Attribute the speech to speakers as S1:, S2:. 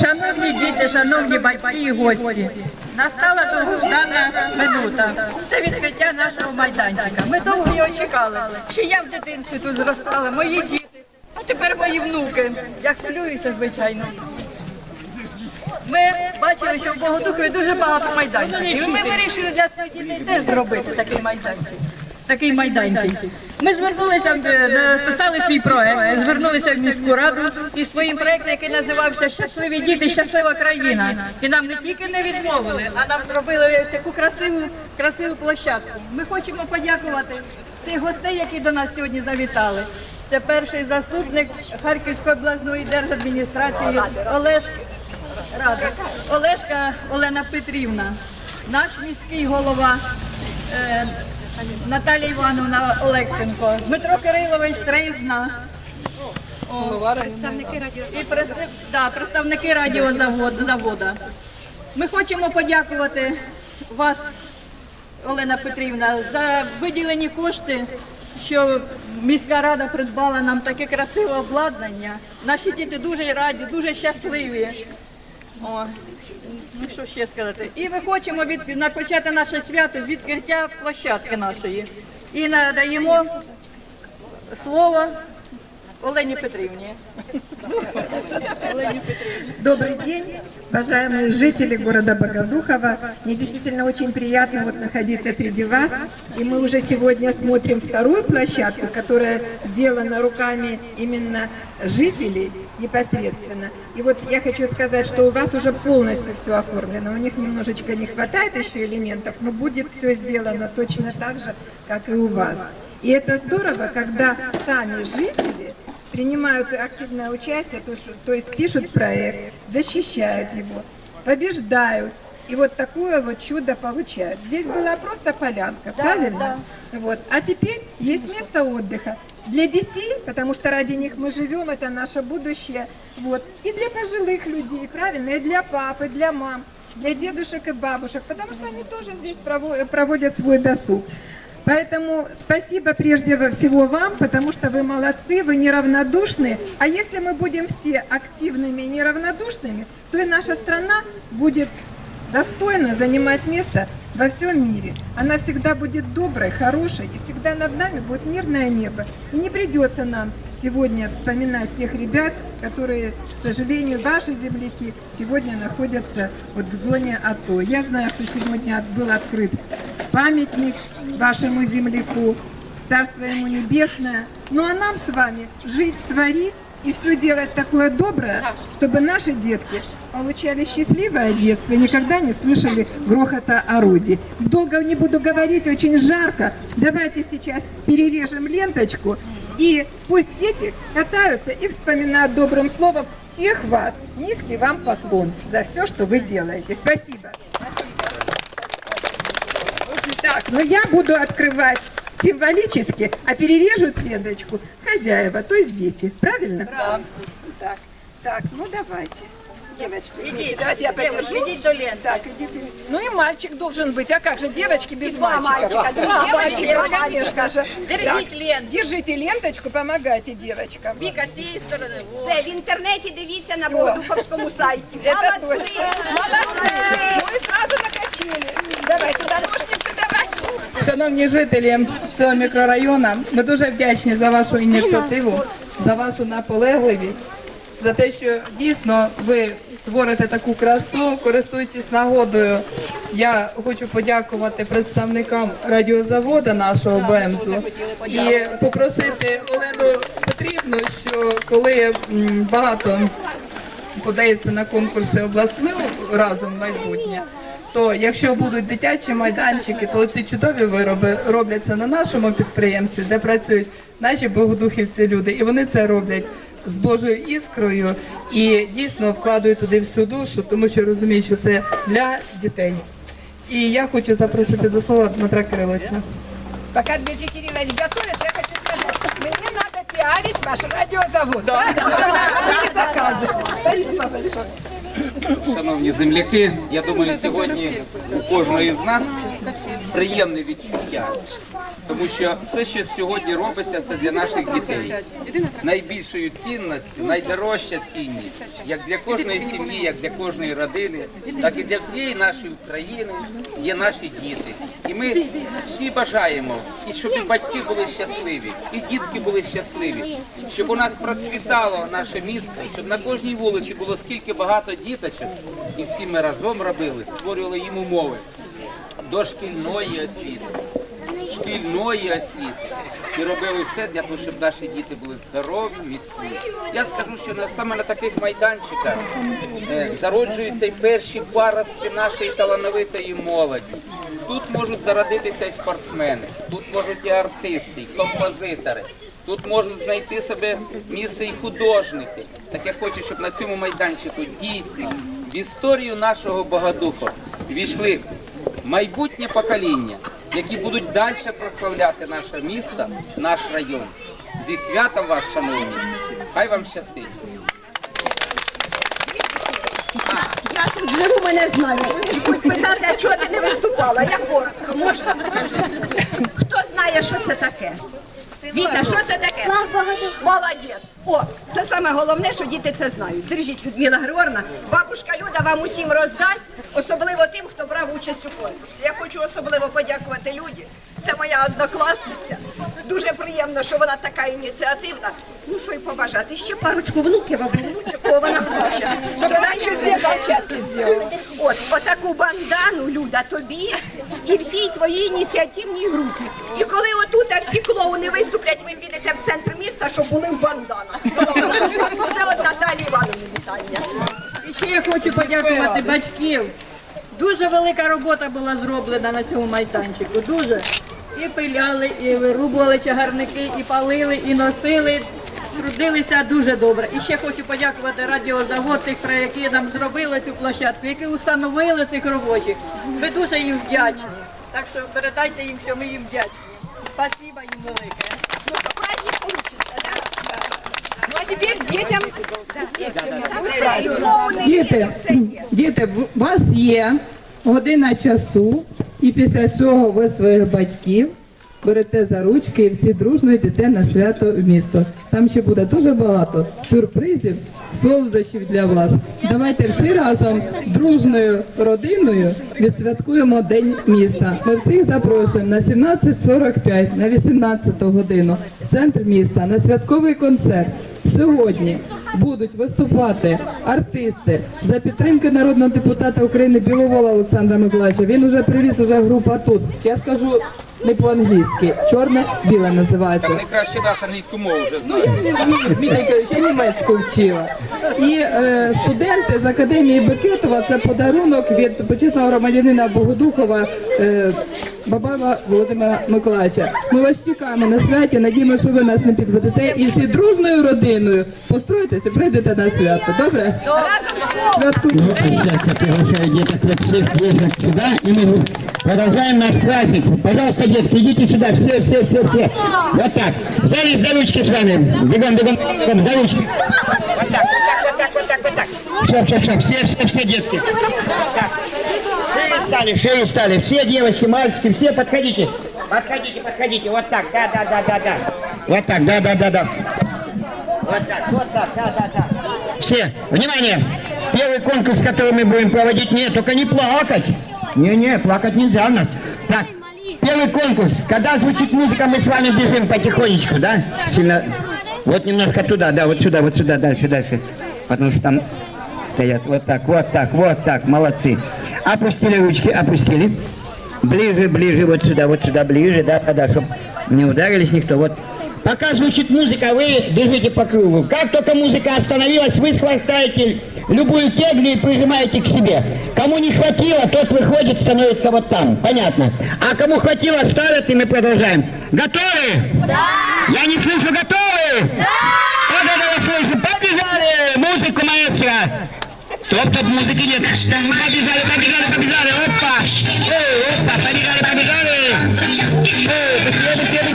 S1: Шановні діти, шановні батьки і гості, настала довгождана минута. Це відкриття нашого майданчика. Ми довго його чекали. Ще я в дитинстві тут зростала, мої діти, а тепер мої внуки. Я хвилююся, звичайно. Ми бачили, що в Богодухові дуже багато майданчиків. І ми вирішили для своїх дітей теж зробити такий майданчик. Такий майданчик. Ми звернулися, е, написали свій проект, звернулися в міську раду із своїм проектом, який називався Щасливі діти, щаслива країна. І нам не тільки не відмовили, а нам зробили таку красиву, красиву площадку. Ми хочемо подякувати тих гостей, які до нас сьогодні завітали. Це перший заступник Харківської обласної держадміністрації Олеж Рада. Олешка Олена Петрівна, наш міський голова е, Наталія Івановна Олексенко, Дмитро Кирилович Трейзна. Представники радіо. І представ- да, представники радіозаводу. Ми хочемо подякувати вас, Олена Петрівна, за виділені кошти, що міська рада придбала нам таке красиве обладнання. Наші діти дуже раді, дуже щасливі. О, ну що ще сказати? І ми хочемо від, почати наше свято з відкриття площадки нашої. І надаємо слово Олені Петрівні. Олені Петрівні.
S2: Добрый день, уважаемые жители города Богодухова. Мне действительно очень приятно вот находиться среди вас. И мы уже сегодня смотрим вторую площадку, которая сделана руками именно жителей непосредственно. И вот я хочу сказать, что у вас уже полностью все оформлено. У них немножечко не хватает еще элементов, но будет все сделано точно так же, как и у вас. И это здорово, когда сами жители принимают активное участие, то, что- то есть пишут проект, защищают его, побеждают. И вот такое вот чудо получают. Здесь была просто полянка, правильно? Вот. А теперь есть место отдыха для детей, потому что ради них мы живем, это наше будущее. Вот. И для пожилых людей, правильно? И для пап, и для мам, для дедушек и бабушек, потому что они тоже здесь прово- проводят свой досуг. Поэтому спасибо прежде всего вам, потому что вы молодцы, вы неравнодушны. А если мы будем все активными и неравнодушными, то и наша страна будет достойно занимать место во всем мире. Она всегда будет доброй, хорошей, и всегда над нами будет мирное небо. И не придется нам сегодня вспоминать тех ребят, которые, к сожалению, ваши земляки сегодня находятся вот в зоне АТО. Я знаю, что сегодня был открыт памятник вашему земляку, Царство ему небесное. Ну а нам с вами жить, творить и все делать такое доброе, чтобы наши детки получали счастливое детство и никогда не слышали грохота орудий. Долго не буду говорить, очень жарко. Давайте сейчас перережем ленточку и пусть дети катаются и вспоминают добрым словом всех вас. Низкий вам поклон за все, что вы делаете. Спасибо. Так, но я буду открывать символически, а перережут ленточку хозяева, то есть дети. Правильно?
S1: Да.
S2: Так, так, ну давайте. Девочки,
S1: Идите,
S2: вместе. давайте я
S1: девочки,
S2: подержу.
S1: идите до ленты.
S2: Так, идите. Ну и мальчик должен быть. А как же девочки без
S1: два
S2: мальчика?
S1: мальчика,
S2: Два
S1: девочки,
S2: мальчика,
S1: два
S2: конечно же.
S1: Держите
S2: Так,
S1: ленту.
S2: Держите ленточку, помогайте девочкам.
S1: Віка з цієї сторони. О.
S3: Все, в інтернеті дивіться на
S2: Всё.
S3: Богодуховському сайті.
S2: Это
S3: Молодці!
S2: точно. Молодцы. Ну и сразу накачили. Давай туда ножницы, давай.
S4: Шановні жителі цього мікрорайону, ми дуже вдячні за вашу ініціативу, за вашу наполегливість, за те, що дійсно ви створите таку красу, користуючись нагодою. Я хочу подякувати представникам радіозаводу нашого БЕМЗу і попросити Олену Петрівну, що коли багато подається на конкурси обласного разом майбутнє. То якщо будуть дитячі майданчики, то ці чудові вироби робляться на нашому підприємстві, де працюють наші богодухівці люди, і вони це роблять з Божою іскрою і дійсно вкладають туди всю душу, тому що розуміють, що це для дітей. І я хочу запросити до слова Дмитра Кириловича.
S2: Пока Дмитрий Кириллович готовится, я хочу сказать, мне надо пиарить ваш радиозавод. Да. заказы. Спасибо большое.
S5: Шановні земляки, я думаю, сьогодні у кожного із нас приємне відчуття. Тому що все, що сьогодні робиться, це для наших дітей. Найбільшою цінністю, найдорожча цінність, як для кожної сім'ї, як для кожної родини, так і для всієї нашої України є наші діти. І ми всі бажаємо, і щоб і батьки були щасливі, і дітки були щасливі, щоб у нас процвітало наше місто, щоб на кожній вулиці було скільки багато діточок, і всі ми разом робили, створювали їм умови дошкільної освіти, шкільної освіти. І робили все для того, щоб наші діти були здорові, міцні. Я скажу, що саме на таких майданчиках е, зароджуються й перші паростки нашої талановитої молоді. Тут можуть зародитися і спортсмени, тут можуть і артисти, і композитори. Тут можуть знайти себе місце і художники. Так я хочу, щоб на цьому майданчику дійсно в історію нашого Богодуха війшли майбутнє покоління, які будуть далі прославляти наше місто, наш район. Зі святом вас, шановні! Хай вам щастить!
S3: Я тут живу, мене знають. Вони будуть питати, а чого ти не виступала? Я коротко, можна? Хто знає, що це таке? Віта, що це таке? Молодець. О, це саме головне, що діти це знають. Держіть, Людмила Григорна. Бабушка Люда вам усім роздасть, особливо тим, хто брав участь у конкурсі. Я хочу особливо подякувати Люді. Це моя однокласниця. Дуже приємно, що вона така ініціативна. Ну що й побажати, ще парочку внуків або внучок, кого вона хоче. Щоб вона ще дві площадки зробила. От, отаку бандану, Люда, тобі і всій твоїй ініціативній групі. І коли отут всі клоуни виступлять, ви підете в центр міста, щоб були в банданах. Це от Наталі Івановні вітання.
S1: І ще я хочу подякувати батьків. Дуже велика робота була зроблена на цьому майданчику. Дуже. І пиляли, і вирубували чагарники, і палили, і носили. Трудилися дуже добре. І ще хочу подякувати радіозавод, тих, про які нам зробили цю площадку, які установили цих робочих. Ми дуже їм вдячні. Так що передайте їм, що ми їм вдячні. Спасибо їм велике.
S3: Ну. Ну, а теперь детям, естественно, клоуны,
S4: Діти, діти, у вас є година часу, і після цього ви своїх батьків берете за ручки і всі дружно йдете на свято в місто. Там ще буде дуже багато сюрпризів, солодощів для вас. Давайте всі разом дружною родиною відсвяткуємо День міста. Ми всіх запрошуємо на 17.45, на 18 годину в центр міста на святковий концерт. Сьогодні будуть виступати артисти за підтримки народного депутата України Біловола Олександра Миколаївича. Він уже привіз уже група тут. Я скажу не по-англійськи. Чорне-біле називається.
S5: Вони краще нас англійську мову вже
S4: Ну, я
S5: знають.
S4: не- Вітенька, ще німецьку вчила. І е, студенти з академії Бекетова це подарунок від почесного громадянина Богодухова е, Бабаєва Володимира Миколаївича. Ми вас чекаємо на святі. Надіємо, що ви нас не підведете і всі дружною родиною построїтеся, прийдете на свято. Добре? Святкуйте.
S6: Ну, сейчас я приглашаю деток всех приезжих сюда, и мы продолжаем наш праздник. Пожалуйста, детки, идите сюда, все, все, все, все. Вот так. Взялись за ручки с вами. Бегом, бегом, бегом, за ручки. Вот так, вот так, вот так, вот так, вот так. Все, все, все, все, все, все, детки. Так. Стали, шире стали. Все девочки, мальчики, все подходите. Подходите, подходите. Вот так, да, да, да, да, да. Вот так, да, да, да, да. Вот так, вот так, да, да, да. Все, внимание! Первый конкурс, который мы будем проводить, нет, только не плакать. Не-не, плакать нельзя у нас. Так, первый конкурс. Когда звучит музыка, мы с вами бежим потихонечку, да? Сильно. Вот немножко туда, да, вот сюда, вот сюда, дальше, дальше. Потому что там стоят. Вот так, вот так, вот так, молодцы. Опустили ручки, опустили. Ближе, ближе, вот сюда, вот сюда, ближе, да, да, чтобы не ударились никто. Вот. Пока звучит музыка, вы бежите по кругу. Как только музыка остановилась, вы схватаете любую кеглю и прижимаете к себе. Кому не хватило, тот выходит, становится вот там. Понятно? А кому хватило, ставят, и мы продолжаем. Готовы? Да! Я не слышу, готовы? Да! Вот это я слышу. Побежали! Музыку, маэстро! Laptop muzyki nie kasztan, pati zale, pati opa! Opa, pati zale, pati zale! Ej,